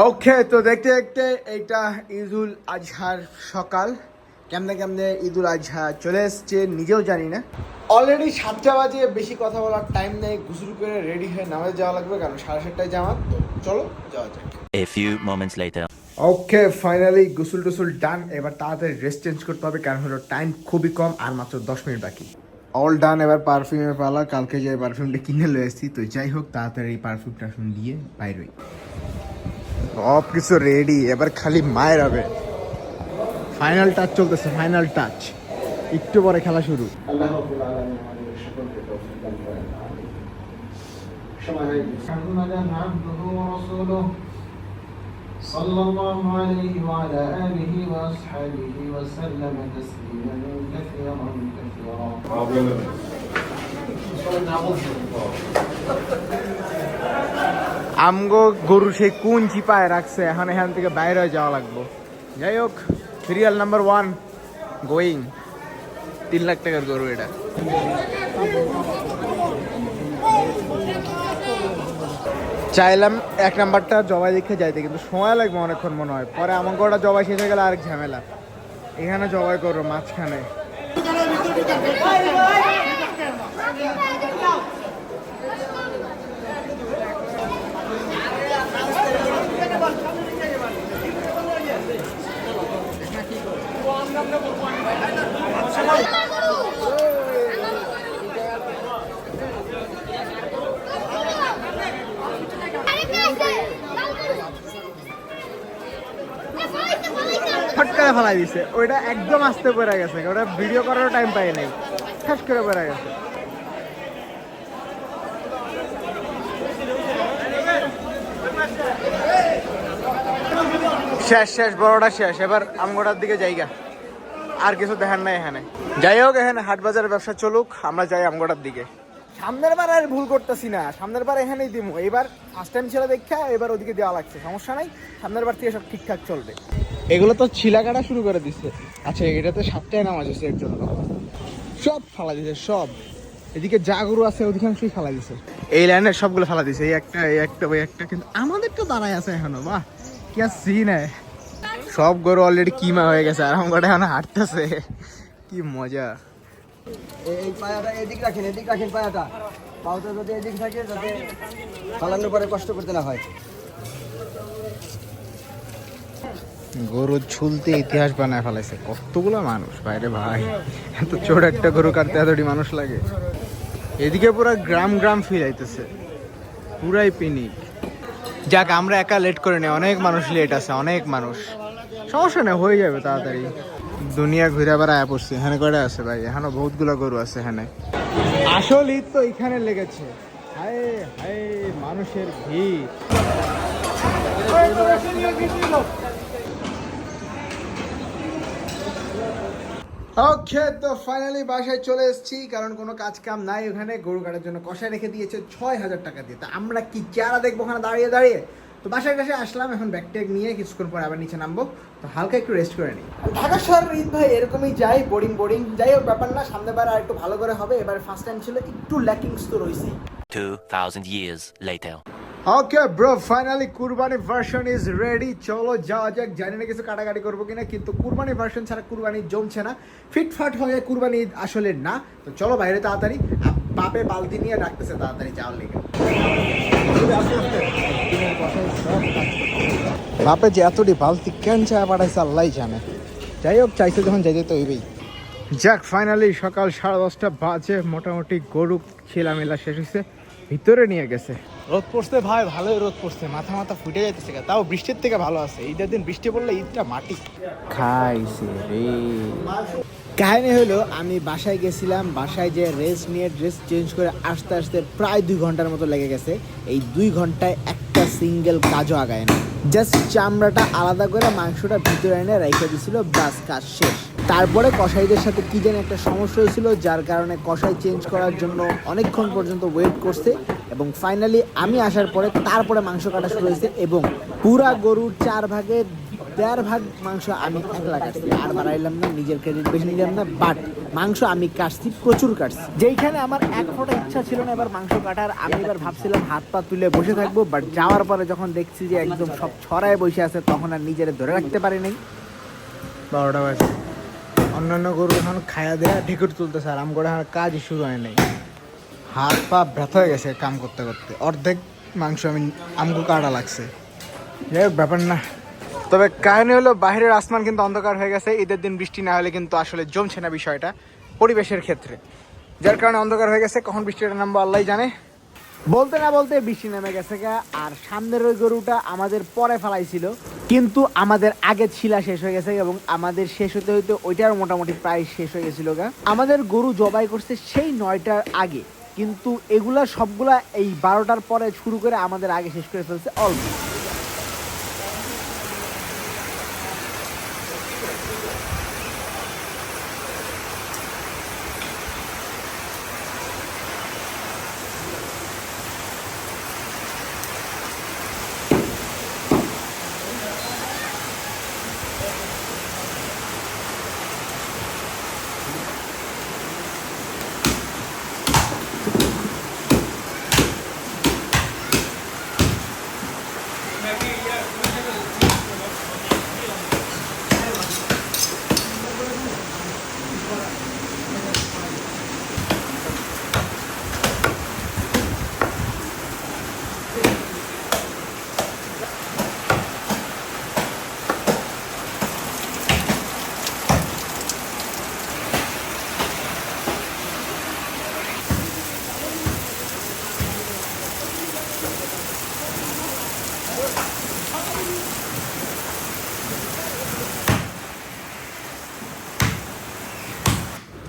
ওকে তো দেখতে দেখতে এইটা ঈদুল আজহার সকাল। কেমনে কেমনে ঈদুল আজহা চলে এসছে নিজেও জানি না। অলরেডি সাতটা বাজে বেশি কথা বলার টাইম নেই গুসুল করে রেডি হয়ে নামাজে যাওয়া লাগবে কারণ সাড়ে সাতটায় জামাত তো চলো যাওয়া যাক। A few moments later. Okay finally গোসল টোসল ডান এবার তাড়াতাড়ি ড্রেস চেঞ্জ করতে হবে কারণ হলো টাইম খুবই কম আর মাত্র দশ মিনিট বাকি। অল ডান এবার পারফিউমের পালা কালকে যে পারফিউমটা কিনে লয়ে এসেছি তো যাই হোক তাড়াতাড়ি পারফিউম টারফিউম দিয়ে বাইরই সব কিছু রেডি এবার খালি মায়ের হবে ফাইনাল টাচ চলতেছে ফাইনাল টাচ একটু পরে খেলা শুরু আল্লাহ محمدا عبده ورسوله صلى الله عليه وعلى آله وأصحابه وسلم تسليما كثيرا كثيرا আমগো গরু সেই কোন চিপায় রাখছে এখন এখান থেকে বাইরে যাওয়া লাগবো যাই হোক সিরিয়াল নাম্বার ওয়ান গোয়িং তিন লাখ টাকার গরু এটা চাইলাম এক নাম্বারটা জবাই দেখে যাইতে কিন্তু সময় লাগবে অনেকক্ষণ মনে হয় পরে আমার গরুটা জবাই শেষ হয়ে গেলে আরেক ঝামেলা এখানে জবাই করব মাঝখানে ফট করে ফেলাই দিছে। ওইটা একদম আস্তে পড়ে গেছে। ওটা ভিডিও করারও টাইম পাই নাই। ঠাস করে পড়ে গেছে। শেষ শেষ বড়টা শেষ। এবার আমগোটার দিকে জায়গা। আর কিছু দেখার নাই এখানে। যাই হোক এখানে হাট বাজারের ব্যবসা চলুক আমরা যাই আমগোটার দিকে। সামনের বার আর ভুল করতেছি না। সামনের বার এখানেই দিব এবার ফার্স্ট টাইম ছেলে দেখা এবার ওদিকে দেওয়া লাগছে। সমস্যা নাই সামনের বার থেকে সব ঠিকঠাক চলবে। এগুলো তো ছিলা কাটা শুরু করে দিচ্ছে আচ্ছা এটাতে সাতটায় নামাজ আছে এর জন্য সব ফালা দিছে সব। এদিকে যা গরু আছে অধিকাংশই ফালা দিছে। এই লাইনের সবগুলো ফালা দিছে। এই একটা এই একটা ওই একটা কিন্তু আমাদের তো দাঁড়ায় আছে এখনও বাহ। কি আর সিন সব গরু অলরেডি কিমা হয়ে গেছে আর আমার এখন হাঁটতেছে। কি মজা। এই পায়াটা এদিক রাখেন এদিক রাখেন পায়াটা। পাওটা যাতে এদিক থাকে যাতে ফালানোর পরে কষ্ট করতে না হয়। গরু ঝুলতে ইতিহাস বানায় ফেলাইছে। কতগুলো মানুষ? বাইরে ভাই এত ছোট একটা গরু কাটতে এতটি মানুষ লাগে। এদিকে পুরো গ্রাম গ্রাম ফিল আইতেছে। পুরাই পিনিক। যাক আমরা একা লেট করে নেই। অনেক মানুষ লেট আছে অনেক মানুষ। সমস্যা নেই হয়ে যাবে তাড়াতাড়ি। দুনিয়া ঘুরে আয়া পড়ছে এখানে করে আছে ভাই? এখানে বহুতগুলো গরু আছে এখানে আসল ঈদ তো এখানে লেগেছে। হায় হায় মানুষের ভিড়। ওকে তো ফাইনালি বাসায় চলে এসেছি কারণ কোনো কাজ কাম নাই ওখানে। গরু কাটার জন্য কষায় রেখে দিয়েছে ছয় হাজার টাকা দিয়ে। তা আমরা কি চারা দেখব ওখানে দাঁড়িয়ে দাঁড়িয়ে? তো বাসায় কাছে আসলাম এখন ব্যাগ ট্যাগ নিয়ে কিছুক্ষণ পরে আবার নিচে নামবো। তো হালকা একটু রেস্ট করে নিই। ঢাকা শহর ঈদ ভাই এরকমই যাই বোরিং বোরিং যাই হোক ব্যাপার না সামনে বার আর একটু ভালো করে হবে। এবার ফার্স্ট টাইম ছিল একটু ল্যাকিংস তো রয়েছেই 2,000 years later. Okay bro finally Qurbani version is ready চলো যাওয়া যাক। জানি না কিছু কাটাকাটি করব কিনা কিন্তু কুরবানি ভার্সন ছাড়া কুরবানি জমছে না। ফিটফাট হয়ে কুরবানি আসলে না। তো চলো বাইরে তাড়াতাড়ি। বাপে বালতি নিয়ে ডাকতেছে তাড়াতাড়ি যাওয়ার লেগে। বাপে যে এতটি বালতি কেন চা পাঠাইছে আল্লাহ জানে। যাই হোক চাইছে যখন যাইতে তো হইবেই। যাক ফাইনালি সকাল সাড়ে দশটা বাজে মোটামুটি গরু ছেলামেলা শেষ হয়েছে ভিতরে নিয়ে গেছে। রোদ পড়ছে ভাই ভালোই রোদ পড়ছে মাথা মাথা ফুটে যাইতেছে তাও বৃষ্টির থেকে ভালো আছে ঈদের দিন বৃষ্টি পড়লে ঈদটা মাটি। খাইছে রে। কাহিনী হলো, আমি বাসায় গেছিলাম, বাসায় যে রেস্ট নিয়ে ড্রেস চেঞ্জ করে আসতে আসতে প্রায় দুই ঘণ্টার মতো লেগে গেছে। এই দুই ঘন্টায় একটা সিঙ্গেল কাজও আগায় না জাস্ট চামড়াটা আলাদা করে মাংসটা ভিতরে এনে রেখে দিছিল বাস কাজ শেষ। তারপরে কসাইদের সাথে কি যেন একটা সমস্যা হয়েছিল, যার কারণে কসাই চেঞ্জ করার জন্য অনেকক্ষণ পর্যন্ত ওয়েট করছে এবং ফাইনালি আমি আসার পরে তারপরে মাংস কাটা শুরু হয়েছে এবং পুরা গরুর চার ভাগে দেড় ভাগ মাংস আমি একলা কাটছি। আর বাড়াইলাম না, নিজের ক্রেডিট বেশি নিলাম না বাট মাংস আমি কাটছি, প্রচুর কাটছি। যেইখানে আমার এক ফোঁটা ইচ্ছা ছিল না এবার মাংস কাটার, আমি এবার ভাবছিলাম হাত পা তুলে বসে থাকব বাট যাওয়ার পরে যখন দেখছি যে একদম সব ছড়ায় বসে আছে, তখন আর নিজের ধরে রাখতে পারি নাই। বারোটা বাজে। অন্যান্য গরু এখন খায়া দেয়া ঢেকুর তুলতেছে, আর আমগোড়া কাজই শুরু হয় নাই। হাত পা ব্যথা হয়ে গেছে কাম করতে করতে। অর্ধেক মাংস আমি আমগো কাটা লাগছে। ব্যাপার না। তবে কাহিনী হলো বাইরের আসমান কিন্তু অন্ধকার হয়ে গেছে। ঈদের দিন বৃষ্টি না হলে কিন্তু আসলে জমছে না বিষয়টা, পরিবেশের ক্ষেত্রে। যার কারণে অন্ধকার হয়ে গেছে, কখন বৃষ্টিটা নামবো আল্লাহ জানে। বলতে না বলতে বৃষ্টি নেমে গেছে গা, আর সামনের ওই গরুটা আমাদের পরে ফেলাইছিল। কিন্তু আমাদের আগে ছিলা শেষ হয়ে গেছে এবং আমাদের শেষ হতে হইতে ওইটার মোটামুটি প্রায় শেষ হয়ে গেছিল গা। আমাদের গরু জবাই করছে সেই নয়টার আগে, কিন্তু এগুলা সবগুলা এই বারোটার পরে শুরু করে আমাদের আগে শেষ করে ফেলছে অল্প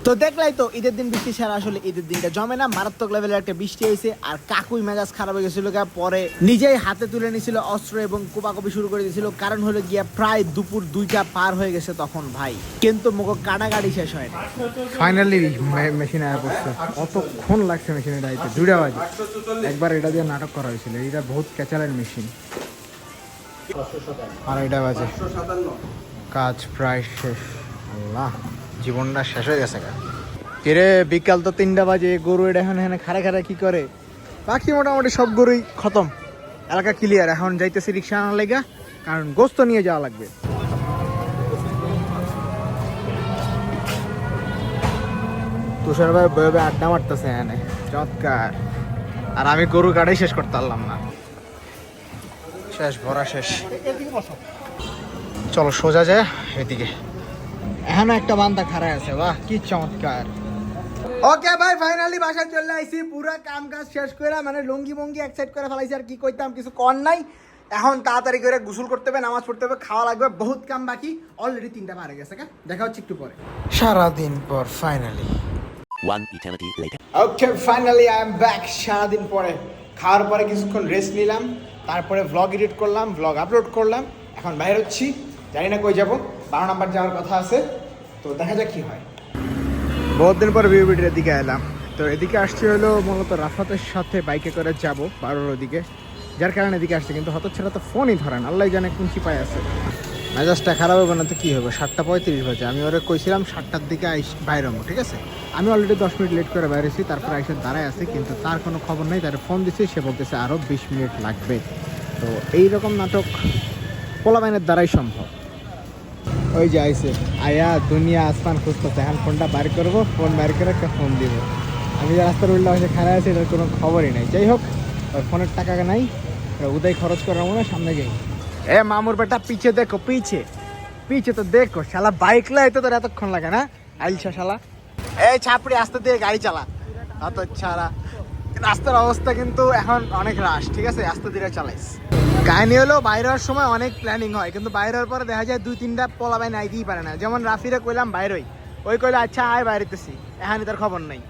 তো দেখলাই তো ঈদের দিন বৃষ্টি ছাড়া আসলে ঈদের দিনটা জমে না। মারাত্মক লেভেলের একটা বৃষ্টি হয়েছে আর কাকুই মেজাজ খারাপ হয়ে গেছিল পরে নিজেই হাতে তুলে নিছিল অস্ত্র এবং কোপাকপি শুরু করে দিয়েছিল। কারণ হলো গিয়া প্রায় দুপুর দুইটা পার হয়ে গেছে তখন ভাই। কিন্তু মুখ কাটাকাটি শেষ হয় না ফাইনালি মেশিন আয়া পড়ছে। কতক্ষণ লাগছে মেশিনে ডাইতে দুইটা বাজে। একবার এটা দিয়ে নাটক করা হয়েছিল। এটা বহুত ক্যাচালের মেশিন আর এটা বাজে। কাজ প্রায় শেষ। আল্লাহ, জীবনটা শেষ হয়ে গেছে কিরে, বিকাল তো তিনটা বাজে। গরু এটা এখন এখানে খারে খারে কি করে? বাকি মোটামুটি সব গরুই খতম। এলাকা ক্লিয়ার এখন যাইতেছি রিক্সা আনার লেগা। কারণ গোস্ত নিয়ে যাওয়া লাগবে। তুষার ভাই বয়ে আড্ডা মারতেছে এখানে। চমৎকার। আর আমি গরু গাড়াই শেষ করতে পারলাম না। শেষ ভরা শেষ। চলো সোজা যায় এদিকে। এখানে একটা বান্দা খাড়ায় আছে বাহ কি চমৎকার। ওকে ভাই ফাইনালি বাসায় চলে আইছি। পুরা কাম কাজ শেষ করে মানে লুঙ্গি মঙ্গি এক সাইড করে ফেলাইছি আর কি কইতাম কিছু কর নাই। এখন তাড়াতাড়ি করে গোসল করতে হবে নামাজ পড়তে হবে খাওয়া লাগবে বহুত কাম বাকি। অলরেডি তিনটা পারে গেছে কা? দেখা হচ্ছে একটু পরে। সারাদিন পর finally One eternity later. Okay finally I am back সারাদিন পরে। খাওয়ার পরে কিছুক্ষণ রেস্ট নিলাম। তারপরে ভ্লগ এডিট করলাম ভ্লগ আপলোড করলাম। এখন বাইরে হচ্ছি, জানি না কই যাব। বারো নাম্বার যাওয়ার কথা আছে। তো দেখা যাক কি হয়। বহুত দিন পর ভিউবিটির এদিকে এলাম। তো এদিকে আসছি হলো মূলত রাফাতের সাথে বাইকে করে যাব, বারোর ওদিকে। যার কারণে এদিকে আসছে, কিন্তু হতচ্ছে তো ফোনই ধরেন আল্লাহ জানে কোন চিপায় আছে। মেজাজটা খারাপ হবে না তো কী হবে? সাতটা পঁয়ত্রিশ বাজে। আমি ওরে কইছিলাম সাতটার দিকে আইস বাইরে হব, ঠিক আছে? আমি অলরেডি দশ মিনিট লেট করে বাইরেছি তারপর এসে দাঁড়ায় আছি, কিন্তু তার কোনো খবর নেই। তার ফোন দিছি, সে বলতেছে আরও বিশ মিনিট লাগবে। তো এই রকম নাটক পোলাবাইনের দ্বারাই সম্ভব। ওই যে আইসে আয়া, দুনিয়া আসমান খুঁজতেছে, এখন ফোনটা বাইর করব ফোন বাইর করে একটা ফোন দিব। আমি যে রাস্তার উল্টা পাশে খাড়া আছি, এটার কোনো খবরই নাই। যাই হোক ফোনের টাকা নাই উদয় খরচ করার মনে সামনে যাই এ মামুর বেটা, পিছে দেখো, পিছে। পিছে তো দেখো, শালা বাইক লাই তো তোর এতক্ষণ লাগে না? আইলছা শালা। এই ছাপড়ি, আস্তে দিয়ে গাড়ি চালা। অত ছাড়া। রাস্তার অবস্থা কিন্তু এখন অনেক রাশ, ঠিক আছে? আস্তে ধীরে চালাইস। কাহিনী হলো, বাইরে হওয়ার সময় অনেক প্ল্যানিং হয়, কিন্তু বাইরে হওয়ার পরে দেখা যায় দুই, তিনটা পোলা বাইন আইতেই পারে না। যেমন রাফিরে কইলাম, বাইরেই। ওই কইলে আচ্ছা আয় বাইরেতেছি। এখানে তার খবর নাই।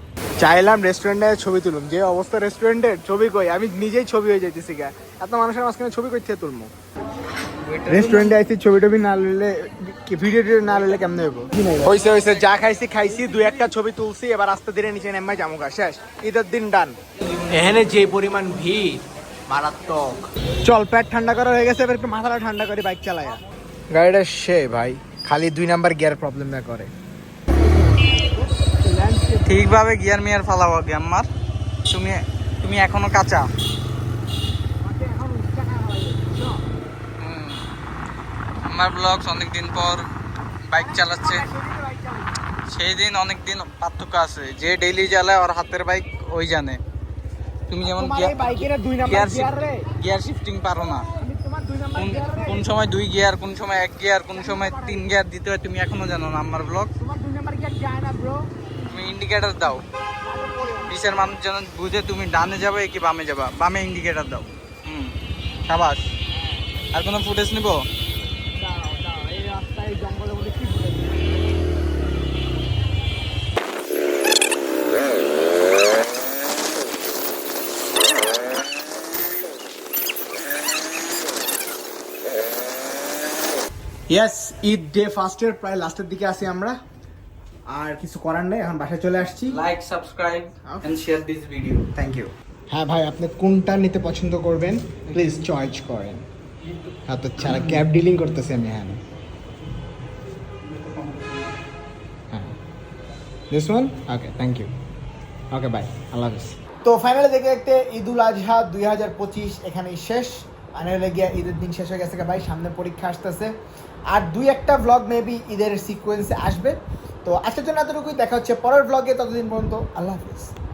চাইলাম রেস্টুরেন্টে ছবি তুলুম। যে অবস্থা রেস্টুরেন্টের ছবি কই? আমি নিজেই ছবি হয়ে যাইতেছি গা। এত মানুষের মাঝখানে ছবি করতে তুলমু? রেস্টুরেন্টে আইছি ছবি টবি না লইলে ভিডিও টিডিও না লইলে কেমনে হইব? হইছে হইছে যা খাইছি খাইছি দুই একটা ছবি তুলছি এবার আস্তে ধীরে নিচে নেমে জামুগা শেষ। ঈদের দিন ডান। এখানে যে পরিমাণ ভিড় মারাত্মক। চল পেট ঠান্ডা করা হয়ে গেছে এবার একটু মাথাটা ঠান্ডা করি বাইক চালায়া। গাড়িটা সে ভাই। খালি দুই নাম্বার গিয়ার প্রবলেম না করে। ঠিকভাবে গিয়ার মিয়ার ফালাবো গ্যাম্মার তুমি তুমি এখনও কাঁচা। আমার ব্লগস অনেকদিন পর বাইক চালাচ্ছে। সেই দিন অনেক দিন পার্থক্য আছে। যে ডেইলি চালায় ওর হাতের বাইক ওই জানে। তুমি যেমন গিয়ার গিয়ার শিফটিং পারো না। কোন কোন সময় দুই গিয়ার কোন সময় এক গিয়ার কোন সময় তিন গিয়ার দিতে হয় তুমি এখনও জানো না আমার ব্লগ তুমি ইন্ডিকেটর দাও। পিসের মানুষ যেন বুঝে তুমি ডানে যাবে কি বামে যাবা। বামে ইন্ডিকেটর দাও। হুম সাবাস। আর কোনো ফুটেজ নিব? ইয়েস ঈদ ডে ফার্স্টের প্রায় লাস্টের দিকে আছি আমরা। আর কিছু করার নেই এখন বাসায় চলে আসছি। Like subscribe and share this video thank you হ্যাঁ ভাই আপনি কোনটা নিতে পছন্দ করবেন? প্লিজ চয়েস করেন। হ্যাঁ তো ছাড়া ক্যাব ডিলিং করতেছি আমি হ্যাঁ হ্যাঁ। This one okay thank you okay bye আল্লাহ হাফিজ তো ফাইনালি দেখতে দেখতে ঈদ উল আজহা দুই হাজার পঁচিশ এখানেই শেষ। ফাইনালে গিয়ে ঈদের দিন শেষ হয়ে গেছে ভাই, সামনে পরীক্ষা আসতেছে। আর দুই একটা ব্লগ মেবি ঈদের সিকোয়েন্সে আসবে। তো আজকের জন্য এতটুকুই, দেখা হচ্ছে পরের ব্লগে ততদিন পর্যন্ত আল্লাহ হাফিজ।